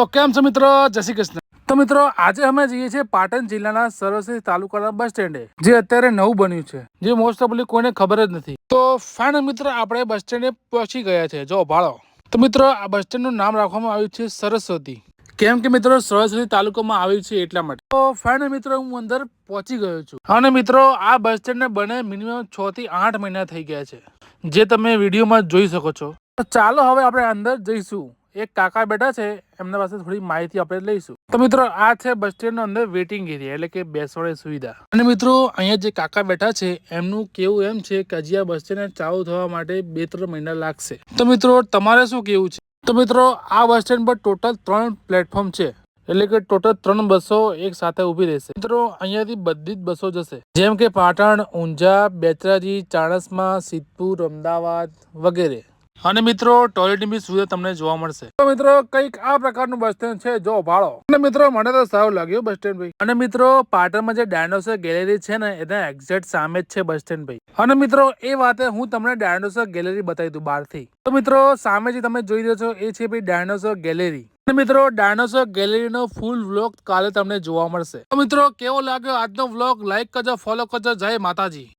તો કેમ છો મિત્રો? જય શ્રી કૃષ્ણ. તો મિત્રો આજે અમે જઈએ છીએ પાટણ જિલ્લાના સરસ્વતી તાલુકાના બસ સ્ટેન્ડે જે અત્યારે નવું બન્યું છે. જે મોસ્ટ ઓફલી કોઈને ખબર જ નથી. તો ફાઇનલ મિત્રો આપણે બસ સ્ટેન્ડે પહોંચી ગયા છે. જો ભાળો તો મિત્રો આ બસ સ્ટેન્ડનું નામ રાખવામાં આવ્યું છે સરસ્વતી. કેમ કે મિત્રો સરસ્વતી તાલુકામાં આવ્યું છે એટલા માટે. તો ફાઇનલ મિત્રો હું અંદર પહોંચી ગયો છું. અને મિત્રો આ બસ સ્ટેન્ડને બને મિનિમમ છ થી આઠ મહિના થઈ ગયા છે. જે તમે વિડીયોમાં જોઈ શકો છો. તો ચાલો હવે આપણે અંદર જઈશું. એક કાકા બેઠા છે, એમના પાસે થોડી માહિતી આપણે લઈશું. તો મિત્રો, આ છે બસ સ્ટેન્ડ નો અંદર વેટિંગ એરિયા એટલે કે બેસવાની સુવિધા. અને મિત્રો, અહીંયા જે કાકા બેઠા છે, એમનું કેવું એમ છે કે હજી આ બસ સ્ટેન્ડ ચાલુ થવા માટે બે ત્રણ મહિના લાગશે. તો મિત્રો, તમારે શું કેવું છે? તો મિત્રો, આ બસ સ્ટેન્ડ પર ટોટલ ત્રણ પ્લેટફોર્મ છે, એટલે કે ટોટલ ત્રણ બસો એક સાથે ઊભી રહેશે. મિત્રો, અહીંયાથી બધી જ બસો જશે. જેમ કે પાટણ, ઊંઝા, બેચરાજી, ચાણસમા, સિદ્ધપુર, અમદાવાદ વગેરે. અને મિત્રો ટોયલેટની બી સુવિધા તમને જોવા મળશે. તો મિત્રો કંઈક આ પ્રકારનું બસ સ્ટેન્ડ છે જો ભાડો અને મિત્રો મને તો સારું લાગ્યું બસ સ્ટેન્ડ ભાઈ. અને મિત્રો પાટણમાં જે ડાયનોસર ગેલેરી છે ને એના એક્ઝેક્ટ સામે જ છે બસ સ્ટેન્ડ ભાઈ. અને મિત્રો એ વાતે હું તમને ડાયનોસર ગેલેરી બતાવી દઉં બહારથી. તો મિત્રો સામે જે તમે જોઈ રહ્યો છો એ છે ભાઈ ડાયનોસર ગેલેરી. અને મિત્રો ડાયનોસર ગેલેરીનો ફૂલ વ્લોગ કાલે તમને જોવા મળશે. તો મિત્રો કેવો લાગ્યો આજનો વ્લોગ લાઈક કરજો ફોલો કરજો. જય માતાજી.